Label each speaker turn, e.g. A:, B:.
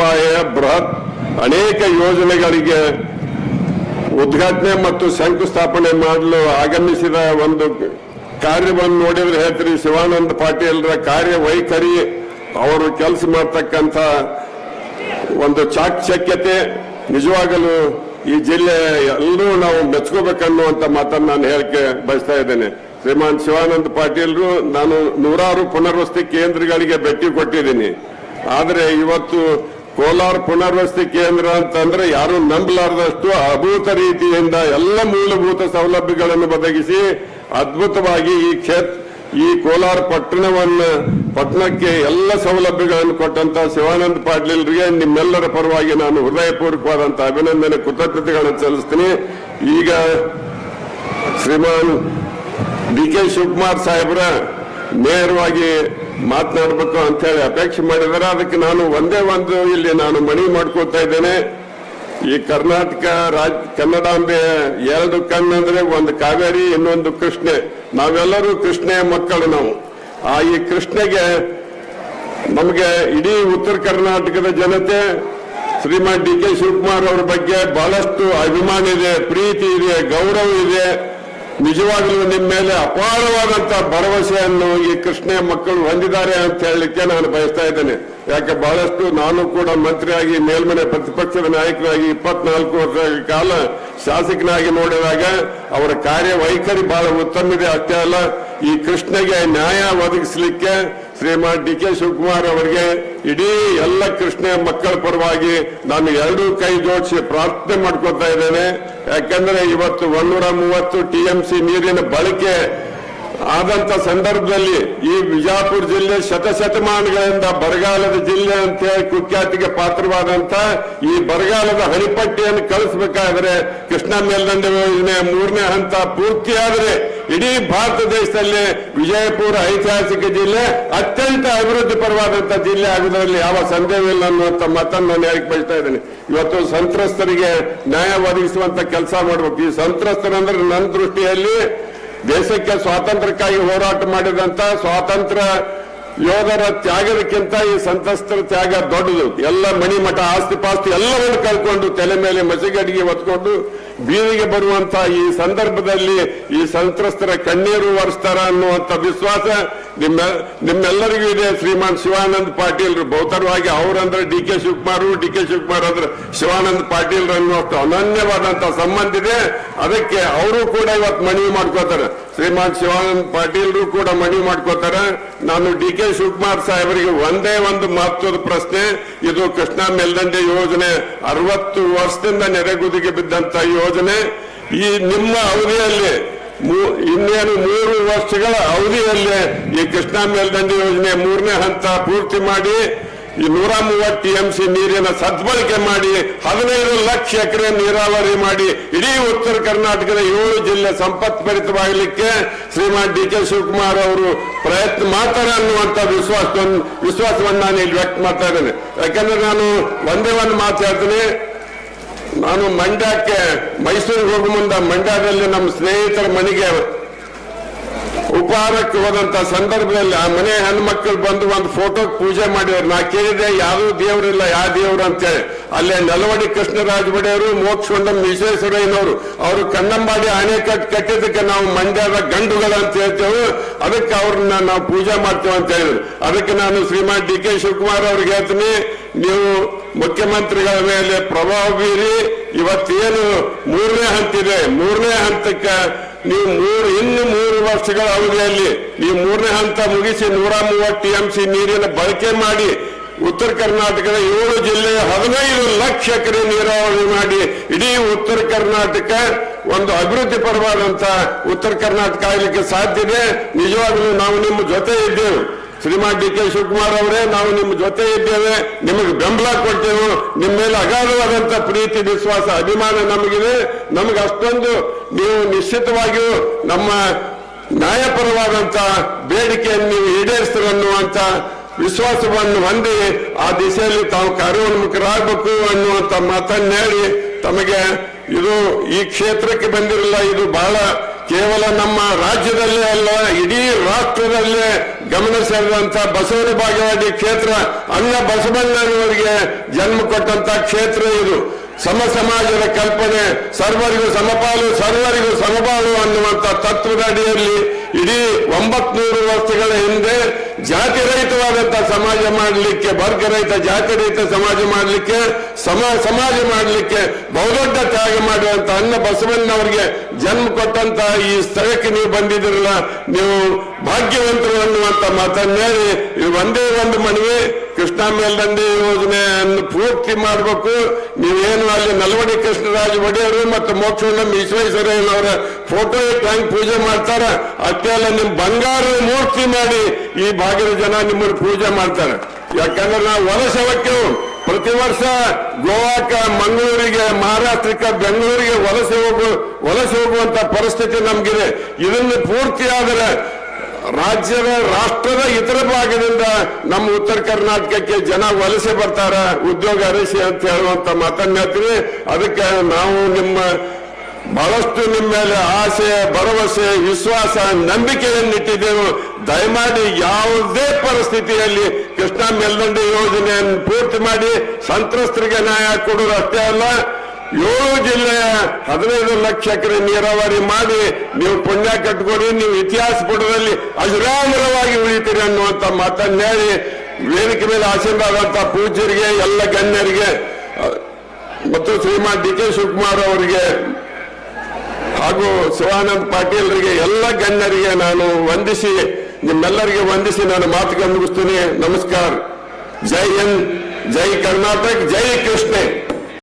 A: ರೂಪಾಯಿಯ ಬೃಹತ್ ಅನೇಕ ಯೋಜನೆಗಳಿಗೆ ಉದ್ಘಾಟನೆ ಮತ್ತು ಶಂಕುಸ್ಥಾಪನೆ ಮಾಡಲು ಆಗಮಿಸಿದ ಒಂದು ಕಾರ್ಯವನ್ನು ನೋಡಿದ್ರೆ ಹೇಳ್ತೀರಿ, ಶಿವಾನಂದ ಪಾಟೀಲ್ರ ಕಾರ್ಯ ವೈಖರಿ ಅವರು ಕೆಲಸ ಮಾಡತಕ್ಕಂತ ಒಂದು ಚಾಕಚಕ್ಯತೆ ನಿಜವಾಗಲೂ ಈ ಜಿಲ್ಲೆ ಎಲ್ಲರೂ ನಾವು ಮೆಚ್ಕೋಬೇಕನ್ನುವಂತ ಮಾತನ್ನು ನಾನು ಹೇಳಕ್ಕೆ ಬಯಸ್ತಾ ಇದ್ದೇನೆ. ಶ್ರೀಮಾನ್ ಶಿವಾನಂದ ಪಾಟೀಲ್ರು, ನಾನು ನೂರಾರು ಪುನರ್ವಸತಿ ಕೇಂದ್ರಗಳಿಗೆ ಭೇಟಿ ಕೊಟ್ಟಿದ್ದೀನಿ. ಆದರೆ ಇವತ್ತು ಕೋಲಾರ ಪುನರ್ವಸತಿ ಕೇಂದ್ರ ಅಂತಂದ್ರೆ ಯಾರು ನಂಬಲಾರದಷ್ಟು ಅಭೂತ ರೀತಿಯಿಂದ ಎಲ್ಲ ಮೂಲಭೂತ ಸೌಲಭ್ಯಗಳನ್ನು ಒದಗಿಸಿ ಅದ್ಭುತವಾಗಿ ಈ ಕ್ಷೇತ್ರ ಈ ಕೋಲಾರ ಪಟ್ಟಣವನ್ನ, ಪಟ್ಟಣಕ್ಕೆ ಎಲ್ಲ ಸೌಲಭ್ಯಗಳನ್ನು ಕೊಟ್ಟಂತ ಶಿವಾನಂದ ಪಾಟೀಲ್ರಿಗೆ ನಿಮ್ಮೆಲ್ಲರ ಪರವಾಗಿ ನಾನು ಹೃದಯಪೂರ್ವಕವಾದಂತ ಅಭಿನಂದನೆ, ಕೃತಜ್ಞತೆಗಳನ್ನು ಸಲ್ಲಿಸ್ತೀನಿ. ಈಗ ಶ್ರೀಮಾನ್ ಡಿ ಕೆ ಶಿವಕುಮಾರ್ ಸಾಹೇಬ್ರ ನೇರವಾಗಿ ಮಾತನಾಡಬೇಕು ಅಂತ ಹೇಳಿ ಅಪೇಕ್ಷೆ ಮಾಡಿದ್ದಾರೆ ಅದಕ್ಕೆ ನಾನು ಒಂದೇ ಒಂದು ಇಲ್ಲಿ ನಾನು ಮನವಿ ಮಾಡ್ಕೊತಾ ಇದ್ದೇನೆ. ಈ ಕರ್ನಾಟಕ ರಾಜ್, ಕನ್ನಡಾಂಬೆ ಎರಡು ಕಣ್ಣಂದ್ರೆ ಒಂದು ಕಾವೇರಿ, ಇನ್ನೊಂದು ಕೃಷ್ಣೆ. ನಾವೆಲ್ಲರೂ ಕೃಷ್ಣೆಯ ಮಕ್ಕಳು ನಾವು. ಆ ಈ ಕೃಷ್ಣೆಗೆ ನಮಗೆ ಇಡೀ ಉತ್ತರ ಕರ್ನಾಟಕದ ಜನತೆ ಶ್ರೀಮಾನ್ ಡಿ ಕೆ ಶಿವಕುಮಾರ್ ಅವರ ಬಗ್ಗೆ ಬಹಳಷ್ಟು ಅಭಿಮಾನ ಇದೆ, ಪ್ರೀತಿ ಇದೆ, ಗೌರವ ಇದೆ. ನಿಜವಾಗಲೂ ನಿಮ್ಮ ಮೇಲೆ ಅಪಾರವಾದಂತ ಭರವಸೆಯನ್ನು ಈ ಕೃಷ್ಣ ಮಕ್ಕಳು ಹೊಂದಿದ್ದಾರೆ ಅಂತ ಹೇಳಲಿಕ್ಕೆ ನಾನು ಬಯಸ್ತಾ ಇದ್ದೇನೆ. ಯಾಕೆ ಬಹಳಷ್ಟು ನಾನು ಕೂಡ ಮಂತ್ರಿಯಾಗಿ, ಮೇಲ್ಮನೆ ಪ್ರತಿಪಕ್ಷದ ನಾಯಕರಾಗಿ ಇಪ್ಪತ್ನಾಲ್ಕು ವರ್ಷಗಳ ಕಾಲ ಶಾಸಕನಾಗಿ ನೋಡಿದಾಗ ಅವರ ಕಾರ್ಯ ವೈಖರಿ ಬಹಳ ಉತ್ತಮ ಇದೆ. ಅಷ್ಟೇ ಅಲ್ಲ ಈ ಕೃಷ್ಣಗೆ ನ್ಯಾಯ ಒದಗಿಸಲಿಕ್ಕೆ ಶ್ರೀಮಾನ್ ಡಿ ಕೆ ಶಿವಕುಮಾರ್ ಅವರಿಗೆ ಇಡೀ ಎಲ್ಲ ಕೃಷ್ಣ ಮಕ್ಕಳ ಪರವಾಗಿ ನಾನು ಎರಡೂ ಕೈ ಜೋಡಿಸಿ ಪ್ರಾರ್ಥನೆ ಮಾಡ್ಕೊತಾ ಇದ್ದೇನೆ. ಯಾಕಂದ್ರೆ ಇವತ್ತು ಒಂದೂರ ಮೂವತ್ತು ಟಿಎಂಸಿ ನೀರಿನ ಬಳಕೆ ಆದಂತ ಸಂದರ್ಭದಲ್ಲಿ ಈ ವಿಜಾಪುರ ಜಿಲ್ಲೆ ಶತಶತಮಾನಗಳಿಂದ ಬರಗಾಲದ ಜಿಲ್ಲೆ ಅಂತ ಹೇಳಿ ಕುಖ್ಯಾತಿಗೆ ಪಾತ್ರವಾದಂತ ಈ ಬರಗಾಲದ ಹರಿಪಟ್ಟಿಯನ್ನು ಕಳಿಸಬೇಕಾದ್ರೆ ಕೃಷ್ಣ ಮೇಲ್ದಂಡೆ ಯೋಜನೆ ಮೂರನೇ ಹಂತ ಪೂರ್ತಿಯಾದರೆ ಇಡೀ ಭಾರತ ದೇಶದಲ್ಲಿ ವಿಜಯಪುರ ಐತಿಹಾಸಿಕ ಜಿಲ್ಲೆ, ಅತ್ಯಂತ ಅಭಿವೃದ್ಧಿ ಪರವಾದಂತ ಜಿಲ್ಲೆ ಆಗುವುದರಲ್ಲಿ ಯಾವ ಸಂದೇಹವಿಲ್ಲ ಅನ್ನುವಂತ ಮತ ನಾನು ಹೇಳಕ್ ಬಯಸ್ತಾ ಇದ್ದೇನೆ. ಇವತ್ತು ಸಂತ್ರಸ್ತರಿಗೆ ನ್ಯಾಯ ಒದಗಿಸುವಂತ ಕೆಲಸ ಮಾಡಬೇಕು. ಈ ಸಂತ್ರಸ್ತರಂದ್ರೆ ನನ್ನ ದೃಷ್ಟಿಯಲ್ಲಿ ದೇಶಕ್ಕೆ ಸ್ವಾತಂತ್ರ್ಯಕ್ಕಾಗಿ ಹೋರಾಟ ಮಾಡಿದಂತ ಸ್ವಾತಂತ್ರ್ಯ ಯೋಧರ ತ್ಯಾಗದಕ್ಕಿಂತ ಈ ಸಂತ್ರಸ್ತರ ತ್ಯಾಗ ದೊಡ್ಡದು. ಎಲ್ಲ ಮಣಿ ಮಠ ಆಸ್ತಿ ಪಾಸ್ತಿ ಎಲ್ಲವನ್ನು ಕಳ್ಕೊಂಡು ತಲೆ ಮೇಲೆ ಮಸಿಗಡಿಗೆ ಹೊತ್ಕೊಂಡು ಬೀದಿಗೆ ಬರುವಂತ ಈ ಸಂದರ್ಭದಲ್ಲಿ ಈ ಸಂತ್ರಸ್ತರ ಕಣ್ಣೀರು ಒರೆಸ್ತಾರ ಅನ್ನುವಂತ ವಿಶ್ವಾಸ ನಿಮ್ಮ, ನಿಮ್ಮೆಲ್ಲರಿಗೂ ಇದೆ. ಶ್ರೀಮಾನ್ ಶಿವಾನಂದ್ ಪಾಟೀಲ್ ಬಹುತರವಾಗಿ ಅವರಂದ್ರೆ D K Shivakumar, D K Shivakumar ಅಂದ್ರೆ ಶಿವಾನಂದ್ ಪಾಟೀಲ್ ಅನ್ನುವಷ್ಟು ಅನನ್ಯವಾದಂತ ಸಂಬಂಧ ಇದೆ. ಅದಕ್ಕೆ ಅವರು ಕೂಡ ಇವತ್ತು ಮನವಿ ಮಾಡ್ಕೋತಾರೆ ಶ್ರೀಮಾನ್ ಶಿವಾನಂದ್ ಪಾಟೀಲ್ರು ಕೂಡ ಮನವಿ ಮಾಡ್ಕೋತಾರೆ. ನಾನು ಡಿ ಕೆ ಶಿವಕುಮಾರ್ ಸಾಹೇಬರಿಗೆ ಒಂದೇ ಒಂದು ಮಹತ್ವದ ಪ್ರಶ್ನೆ, ಇದು ಕೃಷ್ಣಾ ಮೇಲ್ದಂಡೆ ಯೋಜನೆ ಅರವತ್ತು ವರ್ಷದಿಂದ ನೆರೆಗುದಿಗೆ ಬಿದ್ದಂತ ಯೋಜನೆ. ಈ ನಿಮ್ಮ ಅವಧಿಯಲ್ಲಿ ಇನ್ನೇನು ಮೂರು ವರ್ಷಗಳ ಅವಧಿಯಲ್ಲಿ ಈ ಕೃಷ್ಣಾ ಮೇಲ್ದಂಡೆ ಯೋಜನೆ ಮೂರನೇ ಹಂತ ಪೂರ್ತಿ ಮಾಡಿ. ನೂರ ಮೂವತ್ತು ಸಿ ನೀರಿನ ಸದ್ಬಳಕೆ ಮಾಡಿ ಹದಿನೈದು ಲಕ್ಷ ಎಕರೆ ನೀರಾವರಿ ಮಾಡಿ ಇಡೀ ಉತ್ತರ ಕರ್ನಾಟಕದ ಏಳು ಜಿಲ್ಲೆ ಸಂಪತ್ ಭರಿತವಾಗಲಿಕ್ಕೆ ಶ್ರೀಮಾನ್ ಡಿ ಕೆ ಶಿವಕುಮಾರ್ ಅವರು ಪ್ರಯತ್ನ ಮಾಡ್ತಾರೆ ಅನ್ನುವಂತ ವಿಶ್ವಾಸ, ವಿಶ್ವಾಸವನ್ನು ನಾನು ಇಲ್ಲಿ ವ್ಯಕ್ತ ಮಾಡ್ತಾ ಇದ್ದೇನೆ. ಯಾಕಂದ್ರೆ ನಾನು ಒಂದೇ ಒಂದು ಮಾತಾಡ್ತೀನಿ ನಾನು ಮಂಡ್ಯಕ್ಕೆ ಮೈಸೂರಿಗೆ ಹೋಗುವ ಮುಂದೆ ಮಂಡ್ಯದಲ್ಲಿ ನಮ್ಮ ಸ್ನೇಹಿತರ ಮನೆಗೆ ಉಪಹಾರಕ್ಕೆ ಹೋದಂತ ಸಂದರ್ಭದಲ್ಲಿ ಆ ಮನೆ ಹೆಣ್ಮಕ್ಳು ಬಂದು ಒಂದು ಫೋಟೋ ಪೂಜೆ ಮಾಡಿದ್ರು. ನಾ ಕೇಳಿದೆ, ಯಾರು ದೇವರಿಲ್ಲ ಯಾವ ದೇವ್ರು? ಅಂತೇಳಿ. ಅಲ್ಲೇ ನಲವಡಿ ಕೃಷ್ಣರಾಜ ಒಡೆಯವರು ಮೋಕ್ಷಗೊಂಡ ವಿಶ್ವೇಶ್ವರಯ್ಯನವರು, ಅವರು ಕನ್ನಂಬಾಡಿ ಅಣೆಕಟ್ಟು ಕಟ್ಟಿದ್ದಕ್ಕೆ ನಾವು ಮಂಡ್ಯದ ಗಂಡುಗಳು ಅಂತ ಹೇಳ್ತೇವೆ. ಅದಕ್ಕೆ ಅವ್ರನ್ನ ನಾವು ಪೂಜೆ ಮಾಡ್ತೇವೆ ಅಂತ ಹೇಳಿದ್ರು. ಅದಕ್ಕೆ ನಾನು ಶ್ರೀಮಾನ್ ಡಿ ಕೆ ಶಿವಕುಮಾರ್ ಅವ್ರಿಗೆ ಹೇಳ್ತೀನಿ, ನೀವು ಮುಖ್ಯಮಂತ್ರಿಗಳ ಮೇಲೆ ಪ್ರಭಾವ ಬೀರಿ, ಇವತ್ತೇನು ಮೂರನೇ ಹಂತ ಇದೆ ಮೂರನೇ ಹಂತಕ್ಕೆ ನೀವು ಮೂರು, ಇನ್ನು ಮೂರು ವರ್ಷಗಳ ಅವಧಿಯಲ್ಲಿ ನೀವು ಮೂರನೇ ಹಂತ ಮುಗಿಸಿ ನೂರ ಮೂವತ್ತು ಟಿಎಂಸಿ ನೀರಿನ ಬಳಕೆ ಮಾಡಿ ಉತ್ತರ ಕರ್ನಾಟಕದ ಏಳು ಜಿಲ್ಲೆ ಹದಿನೈದು ಲಕ್ಷ ಎಕರೆ ನೀರಾವರಿ ಮಾಡಿ. ಇಡೀ ಉತ್ತರ ಕರ್ನಾಟಕ ಒಂದು ಅಭಿವೃದ್ಧಿ ಪರವಾದಂತ ಉತ್ತರ ಕರ್ನಾಟಕ ಆಗಲಿಕ್ಕೆ ಸಾಧ್ಯ ಇದೆ. ನಿಜವಾಗಲೂ ನಾವು ನಿಮ್ಮ ಜೊತೆ ಇದ್ದೇವೆ. ಶ್ರೀಮಾನ್ ಡಿ ಕೆ ಶಿವಕುಮಾರ್ ಅವರೇ, ನಾವು ನಿಮ್ಮ ಜೊತೆ ಇದ್ದೇವೆ. ನಿಮಗೆ ಬೆಂಬಲ ಕೊಡ್ತೇವೆ ನಿಮ್ಮ ಮೇಲೆ ಅಗಾಧವಾದಂತ ಪ್ರೀತಿ, ವಿಶ್ವಾಸ, ಅಭಿಮಾನ ನಮಗಿದೆ. ನಮಗೆ ಅಷ್ಟೊಂದು ನೀವು ನಿಶ್ಚಿತವಾಗಿಯೂ ನಮ್ಮ ನ್ಯಾಯಪರವಾದಂತ ಬೇಡಿಕೆಯನ್ನು ನೀವು ಈಡೇರಿಸ್ತೀರ ಅನ್ನುವಂತ ವಿಶ್ವಾಸವನ್ನು ಹೊಂದಿ ಆ ದಿಸೆಯಲ್ಲಿ ತಾವು ಕಾರ್ಯೋನ್ಮುಖರಾಗಬೇಕು ಅನ್ನುವಂತ ಮಾತನ್ನ ಹೇಳಿ ತಮಗೆ ಇದು ಈ ಕ್ಷೇತ್ರಕ್ಕೆ ಬಂದಿರಲಿಲ್ಲ ಇದು ಬಹಳ ಕೇವಲ ನಮ್ಮ ರಾಜ್ಯದಲ್ಲೇ ಅಲ್ಲ, ಇಡೀ ರಾಷ್ಟ್ರದಲ್ಲೇ ಗಮನ ಸೆಳೆದಂತ ಬಸವನ ಭಾಗವಾಡಿ ಕ್ಷೇತ್ರ, ಅನ್ನ ಬಸವಣ್ಣನವರಿಗೆ ಜನ್ಮ ಕೊಟ್ಟಂತ ಕ್ಷೇತ್ರ ಇದು. ಸಮ ಸಮಾಜದ ಕಲ್ಪನೆ, ಸರ್ವರಿಗೂ ಸಮಪಾಲು ಸರ್ವರಿಗೂ ಸಮಪಾಲು ಅನ್ನುವಂತ ತತ್ವದ ಅಡಿಯಲ್ಲಿ ಇಡೀ ಒಂಬತ್ನೂರು ವರ್ಷಗಳ ಹಿಂದೆ ಜಾತಿ ರಹಿತವಾದಂತಹ ಸಮಾಜ ಮಾಡಲಿಕ್ಕೆ, ವರ್ಗ ರಹಿತ, ಜಾತಿ ರಹಿತ ಸಮಾಜ ಮಾಡಲಿಕ್ಕೆ, ಸಮ ಸಮಾಜ ಮಾಡಲಿಕ್ಕೆ, ಬಹುದೊಡ್ಡ ತ್ಯಾಗ ಮಾಡುವಂತ ಅನ್ನ ಬಸವಣ್ಣವರಿಗೆ ಜನ್ಮ ಕೊಟ್ಟಂತ ಈ ಸ್ಥಳಕ್ಕೆ ನೀವು ಬಂದಿದ್ದೀರಲ್ಲ, ನೀವು ಭಾಗ್ಯವಂತರು ಅನ್ನುವಂತ ಮಾತನ್ನೇ ಒಂದೇ ಒಂದು ಮನವಿ ಕೃಷ್ಣ ಮೇಲ್ದಂಡೆ ಯೋಜನೆಯನ್ನು ಪೂರ್ತಿ ಮಾಡಬೇಕು. ನೀವೇನು ಅಲ್ಲಿ ನಲ್ವಡಿ ಕೃಷ್ಣರಾಜ ಒಡೆಯರು ಮತ್ತು ಮೋಕ್ಷಣ್ಣ ವಿಶ್ವೇಶ್ವರಯ್ಯನವರ ಫೋಟೋ ಇಟ್ಟು ಪೂಜೆ ಮಾಡ್ತಾರ. ಅಷ್ಟೇ ಅಲ್ಲ, ನಿಮ್ ಬಂಗಾರ ಮೂರ್ತಿ ಮಾಡಿ ಈ ಭಾಗದ ಜನ ನಿಮ್ಮನ್ನು ಪೂಜೆ ಮಾಡ್ತಾರೆ. ಯಾಕಂದ್ರೆ ನಾವು ವಲಸೆ ಹೋಗ್ತೇವೆ ಪ್ರತಿ ವರ್ಷ ಗೋವಾಕ, ಮಂಗಳೂರಿಗೆ, ಮಹಾರಾಷ್ಟ್ರಕ್ಕೆ, ಬೆಂಗಳೂರಿಗೆ ವಲಸೆ ಹೋಗು ವಲಸೆ ಹೋಗುವಂತ ಪರಿಸ್ಥಿತಿ ನಮ್ಗಿದೆ. ಇದನ್ನು ಪೂರ್ತಿ ಆದರೆ ರಾಜ್ಯದ, ರಾಷ್ಟ್ರದ ಇತರ ಭಾಗದಿಂದ ನಮ್ಮ ಉತ್ತರ ಕರ್ನಾಟಕಕ್ಕೆ ಜನ ವಲಸೆ ಬರ್ತಾರ, ಉದ್ಯೋಗ ಅರಸಿ ಅಂತ ಹೇಳುವಂತ ಮಾತನ್ನ ಹೇಳ್ತೀನಿ. ಅದಕ್ಕೆ ನಾವು ನಿಮ್ಮ ಬಹಳಷ್ಟು ನಿಮ್ಮ ಮೇಲೆ ಆಸೆ, ಭರವಸೆ, ವಿಶ್ವಾಸ ನಂಬಿಕೆಯನ್ನಿಟ್ಟಿದ್ದೆವು ದಯಮಾಡಿ ಯಾವುದೇ ಪರಿಸ್ಥಿತಿಯಲ್ಲಿ ಕೃಷ್ಣ ಮೇಲ್ದಂಡೆ ಯೋಜನೆಯನ್ನು ಪೂರ್ತಿ ಮಾಡಿ, ಸಂತ್ರಸ್ತರಿಗೆ ನ್ಯಾಯ ಕೊಡೋದು ಅಷ್ಟೇ ಅಲ್ಲ ಏಳು ಜಿಲ್ಲೆಯ ಹದಿನೈದು ಲಕ್ಷ ಎಕರೆ ನೀರಾವರಿ ಮಾಡಿ ನೀವು ಪುಣ್ಯ ಕಟ್ಕೊಡಿ ನೀವು ಇತಿಹಾಸ ಪುಟದಲ್ಲಿ ಅಜರಾಮರವಾಗಿ ಉಳಿತೀರಿ ಅನ್ನುವಂತ ಮಾತನ್ನ ಹೇಳಿ ವೇದಿಕೆ ಮೇಲೆ ಆಶೀರ್ವಾದಂತ ಪೂಜ್ಯರಿಗೆ, ಎಲ್ಲ ಗಣ್ಯರಿಗೆ, ಮತ್ತು ಶ್ರೀಮಾನ್ ಡಿ ಕೆ ಶಿವಕುಮಾರ್ ಅವರಿಗೆ, ಹಾಗೂ ಶಿವಾನಂದ್ ಪಾಟೀಲ್ರಿಗೆ, ಎಲ್ಲ ಗಣ್ಯರಿಗೆ ನಾನು ವಂದಿಸಿ, ನಿಮ್ಮೆಲ್ಲರಿಗೆ ವಂದಿಸಿ ನಾನು ಮಾತುಗಳನ್ನು ಮುಗಿಸ್ತೀನಿ. ನಮಸ್ಕಾರ. ಜೈ ಹಿಂದ್, ಜೈ ಕರ್ನಾಟಕ, ಜೈ ಕೃಷ್ಣ.